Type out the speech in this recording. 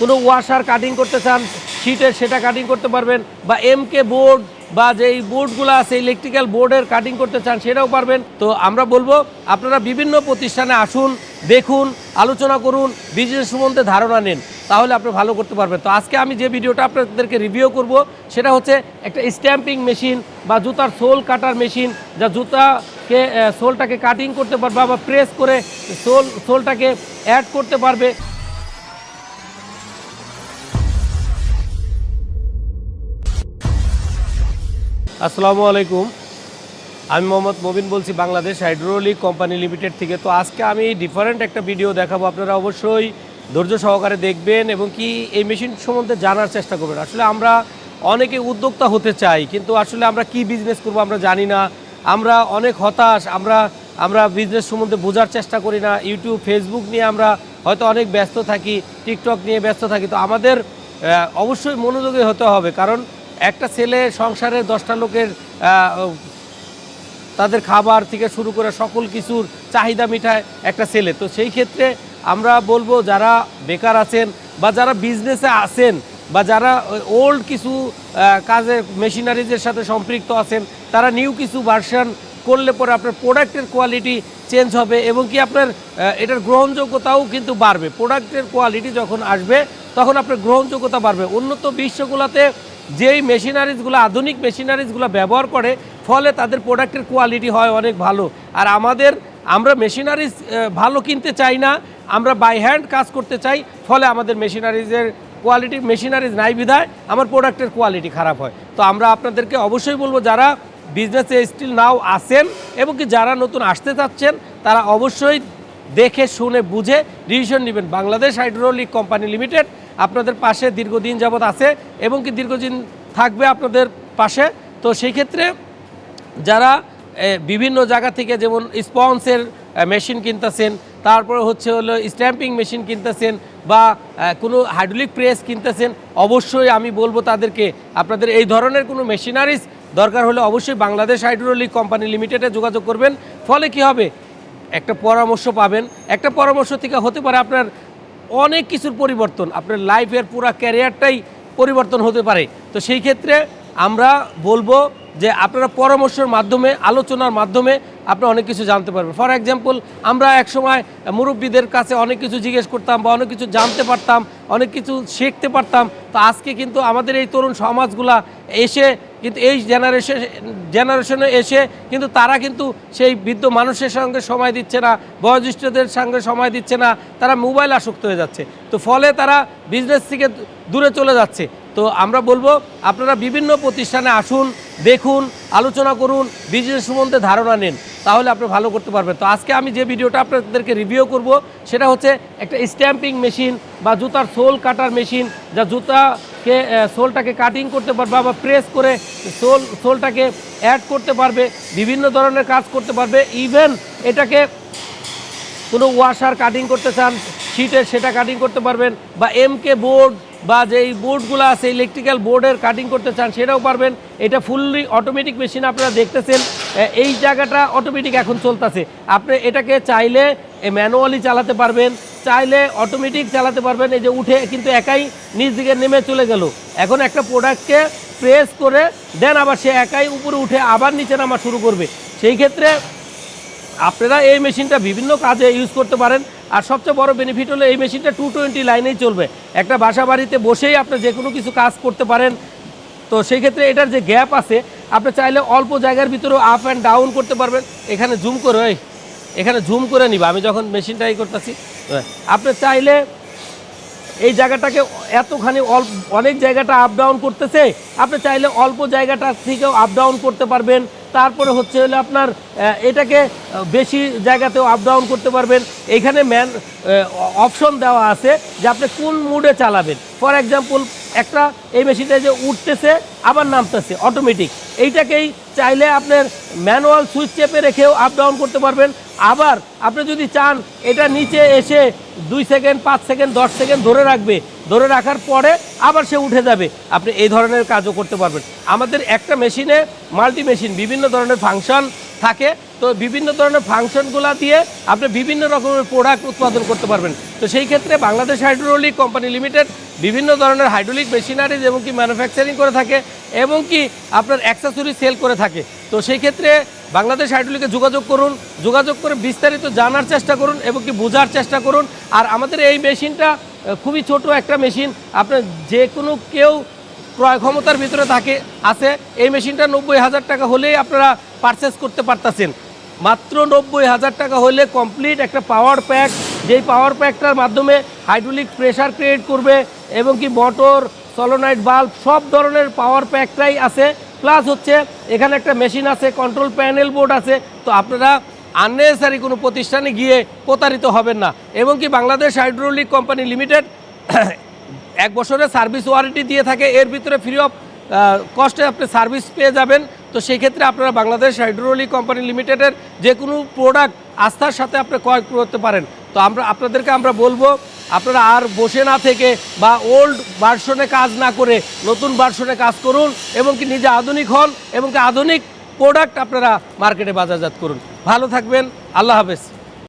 কোনো washer cutting করতে চান শীটের সেটা কাটিং করতে পারবেন বা এম কে বোর্ড বা যেই বোর্ডগুলো আছে ইলেকট্রিক্যাল বোর্ডের কাটিং করতে চান, সেটাও পারবেন। তো আমরা বলব, আপনারা বিভিন্ন প্রতিষ্ঠানে আসুন, দেখুন, আলোচনা করুন বিজনেস সম্বন্ধে ধারণা নিন, তাহলে আপনি ভালো করতে পারবেন। তো আজকে আমি যে ভিডিওটা আপনাদেরকে রিভিউ করব, সেটা হচ্ছে একটা স্ট্যাম্পিং মেশিন বা জুতার সোল কাটার মেশিন যা জুতাকে সোলটাকে কাটিং করতে পারবে বা প্রেস করে সোল, সোলটাকে অ্যাড করতে পারবে। আসসালামু আলাইকুম। আমি মোহাম্মদ মবিন বলছি বাংলাদেশ হাইড্রোলিক কোম্পানি লিমিটেড থেকে। তো আজকে আমি ডিফারেন্ট একটা ভিডিও দেখাবো। আপনারা অবশ্যই ধৈর্য সহকারে দেখবেন এবং কি এই মেশিন সম্বন্ধে জানার চেষ্টা করবেন। আসলে আমরা অনেকে উদ্যোক্তা হতে চাই, কিন্তু আসলে আমরা কি বিজনেস করব আমরা জানি না। আমরা অনেক হতাশ, আমরা আমরা বিজনেস সম্বন্ধে বোঝার চেষ্টা করি না। ইউটিউব ফেসবুক নিয়ে আমরা হয়তো অনেক ব্যস্ত থাকি টিকটক নিয়ে ব্যস্ত থাকি। তো আমাদের অবশ্যই মনোযোগী হতে হবে। কারণ একটা ছেলে সংসারের দশটা লোকের তাদের খাবার থেকে শুরু করে সকল কিছুর চাহিদা মিঠায় একটা ছেলে। তো সেই ক্ষেত্রে আমরা বলব যারা বেকার আছেন বা যারা বিজনেসে আছেন বা যারা ওল্ড কিছু কাজে মেশিনারিজের সাথে সম্পৃক্ত আছেন, তারা নিউ কিছু ভার্সন করলে পরে আপনার প্রোডাক্টের কোয়ালিটি চেঞ্জ হবে এবং কি আপনার এটার গ্রহণযোগ্যতাও কিন্তু বাড়বে। প্রোডাক্টের কোয়ালিটি যখন আসবে, তখন আপনার গ্রহণযোগ্যতা বাড়বে। উন্নত বিশ্বগুলোতে যেই মেশিনারিজগুলো, আধুনিক মেশিনারিজগুলো ব্যবহার করে, ফলে তাদের প্রোডাক্টের কোয়ালিটি হয় অনেক ভালো। আর আমাদের, আমরা মেশিনারিজ ভালো কিনতে চাই না, আমরা বাই হ্যান্ড কাজ করতে চাই, ফলে আমাদের মেশিনারিজের কোয়ালিটি, মেশিনারিজ নাই বিধায় আমার প্রোডাক্টের কোয়ালিটি খারাপ হয়। তো আমরা আপনাদেরকে অবশ্যই বলব, যারা বিজনেসে স্টিল নাও আসেন এবং কি যারা নতুন আসতে চাচ্ছেন, তারা অবশ্যই দেখে, শুনে, বুঝে ডিসিশন নেবেন। বাংলাদেশ হাইড্রোলিক কোম্পানি লিমিটেড আপনাদের পাশে দীর্ঘদিন যাবৎ আছে এবং কি দীর্ঘদিন থাকবে আপনাদের পাশে। তো সেই ক্ষেত্রে যারা বিভিন্ন জায়গা থেকে যেমন স্পন্সের মেশিন কিনতেছেন, তারপরে হচ্ছে হলো স্ট্যাম্পিং মেশিন কিনতেছেন বা কোনো হাইড্রোলিক প্রেস কিনতেছেন, অবশ্যই আমি বলব তাদেরকে, আপনাদের এই ধরনের কোনো মেশিনারিজ দরকার হলে অবশ্যই বাংলাদেশ হাইড্রোলিক কোম্পানি লিমিটেডে যোগাযোগ করবেন। ফলে কি হবে? একটা পরামর্শ পাবেন। একটা পরামর্শ থেকে হতে পারে আপনার অনেক কিছুর পরিবর্তন। আপনার লাইফের পুরো ক্যারিয়ারটাই পরিবর্তন হতে পারে। তো সেই ক্ষেত্রে আমরা বলব যে আপনারা পরামর্শের মাধ্যমে, আলোচনার মাধ্যমে আপনারা অনেক কিছু জানতে পারবেন। ফর এক্সাম্পল আমরা একসময় মুরব্বীদের কাছে অনেক কিছু জিজ্ঞেস করতাম বা অনেক কিছু জানতে পারতাম, অনেক কিছু শিখতে পারতাম। তো আজকে কিন্তু আমাদের এই তরুণ সমাজগুলা এসে কিন্তু এই জেনারেশন জেনারেশনে এসে কিন্তু তারা কিন্তু সেই বৃদ্ধ মানুষের সঙ্গে সময় দিচ্ছে না, বয়োজ্যেষ্ঠদের সঙ্গে সময় দিচ্ছে না, তারা মোবাইল আসক্ত হয়ে যাচ্ছে। তো ফলে তারা বিজনেস থেকে দূরে চলে যাচ্ছে। তো আমরা বলব, আপনারা বিভিন্ন প্রতিষ্ঠানে আসুন, দেখুন, আলোচনা করুন বিজনেস সম্বন্ধে ধারণা নিন, তাহলে আপনি ভালো করতে পারবেন। তো আজকে আমি যে ভিডিওটা আপনাদেরকে রিভিউ করব, সেটা হচ্ছে একটা স্ট্যাম্পিং মেশিন বা জুতার সোল কাটার মেশিন যা জুতাকে আহ, সোলটাকে কাটিং করতে পারবে বা প্রেস করে সোল সোলটাকে অ্যাড করতে পারবে বিভিন্ন ধরনের কাজ করতে পারবে। ইভেন এটাকে কোনো ওয়াশার কাটিং করতে চান শীটের সেটা কাটিং করতে পারবেন বা এম কে বোর্ড বা যেই বোর্ডগুলো আছে ইলেকট্রিক্যাল বোর্ডের কাটিং করতে চান সেটাও পারবেন। এটা ফুললি অটোমেটিক মেশিন আপনারা দেখতেছেন। এই জায়গাটা অটোমেটিক এখন চলতেছে। আপনি এটাকে চাইলে ম্যানুয়ালি চালাতে পারবেন, চাইলে অটোমেটিক চালাতে পারবেন। এই যে উঠে কিন্তু একাই নিচ দিকে নেমে চলে গেল। এখন একটা প্রোডাক্টকে প্রেস করে দেন, আবার সে একাই উপরে উঠে আবার নিচে নামা শুরু করবে। সেই ক্ষেত্রে আপনারা এই মেশিনটা বিভিন্ন কাজে ইউজ করতে পারেন। আর সবচেয়ে বড় বেনিফিট হলো এই মেশিনটা টু টোয়েন্টি লাইনেই চলবে। একটা বাসা বাড়িতে বসেই আপনি যে কোনো কিছু কাজ করতে পারেন। তো সেই ক্ষেত্রে এটার যে গ্যাপ আছে, আপনি চাইলে অল্প জায়গার ভিতরেও আপ অ্যান্ড ডাউন করতে পারবেন। এখানে জুম করে এখানে জুম করে নিবা, আমি যখন মেশিনটা ই করতেছি। আপনি চাইলে এই জায়গাটাকে এতখানি অল্প, অনেক জায়গাটা আপ ডাউন করতেছে, আপনি চাইলে অল্প জায়গাটা থেকেও আপ ডাউন করতে পারবেন। তারপরে হচ্ছে হলে আপনার এটাকে বেশি জায়গাতেও আপ ডাউন করতে পারবেন। এখানে ম্যান অপশন দেওয়া আছে যে আপনি কোন মুডে চালাবেন। ফর এক্সাম্পল একটা এই মেশিনটা যে উঠতেছে, আবার নামতেছে অটোমেটিক এইটাকেই চাইলে আপনার ম্যানুয়াল সুইচ চেপে রেখেও আপ ডাউন করতে পারবেন। আবার আপনি যদি চান, এটা নিচে এসে দুই সেকেন্ড, পাঁচ সেকেন্ড, দশ সেকেন্ড ধরে রাখবে। ধরে রাখার পরে আবার সে উঠে যাবে। আপনি এই ধরনের কাজও করতে পারবেন। আমাদের একটা মেশিনে মাল্টি মেশিন বিভিন্ন ধরনের ফাংশন থাকে। তো বিভিন্ন ধরনের ফাংশনগুলা দিয়ে আপনি বিভিন্ন রকমের প্রোডাক্ট উৎপাদন করতে পারবেন। তো সেই ক্ষেত্রে বাংলাদেশ হাইড্রোলিক কোম্পানি লিমিটেড বিভিন্ন ধরনের হাইড্রোলিক মেশিনারিজ এবং কি ম্যানুফ্যাকচারিং করে থাকে এবং কি আপনার অ্যাক্সেসরি সেল করে থাকে। তো সেই ক্ষেত্রে বাংলাদেশ হাইড্রোলিকে যোগাযোগ করুন, যোগাযোগ করে বিস্তারিত জানার চেষ্টা করুন এবং কি বোঝার চেষ্টা করুন। আর আমাদের এই মেশিনটা খুবই ছোট একটা মেশিন আপনার যে কোনো কেউ ক্রয় ক্ষমতার ভিতরে থাকে, আছে। এই মেশিনটা নব্বই হাজার টাকা হলেই আপনারা পারচেস করতে পারতেছেন। মাত্র নব্বই হাজার টাকা হলে কমপ্লিট একটা পাওয়ার প্যাক যেই পাওয়ার প্যাকটার মাধ্যমে হাইড্রোলিক প্রেশার ক্রিয়েট করবে এবং কি মোটর সলোনাইট বাল্ব সব ধরনের পাওয়ার প্যাকটাই আছে। প্লাস হচ্ছে, এখানে একটা মেশিন আছে কন্ট্রোল প্যানেল বোর্ড আছে। তো আপনারা আননেসারি কোনো প্রতিষ্ঠানে গিয়ে প্রতারিত হবেন না। এবং কি বাংলাদেশ হাইড্রোলিক কোম্পানি লিমিটেড এক বছরের সার্ভিস ওয়ারেন্টি দিয়ে থাকে। এর ভিতরে ফ্রি অফ কস্টে আপনি সার্ভিস পেয়ে যাবেন। তো সেই ক্ষেত্রে আপনারা বাংলাদেশ হাইড্রোলিক কোম্পানি লিমিটেডের যে কোনো প্রোডাক্ট আস্থার সাথে আপনি ক্রয় করতে পারেন। তো আমরা, আপনাদেরকে আমরা বলব, আপনারা আর বসে না থেকে বা ওল্ড ভার্সনে কাজ না করে নতুন ভার্সনে কাজ করুন এবং কি নিজে আধুনিক হন এবং কি আধুনিক প্রোডাক্ট আপনারা মার্কেটে বাজারজাত করুন। ভালো থাকবেন, আল্লাহ হাফেজ।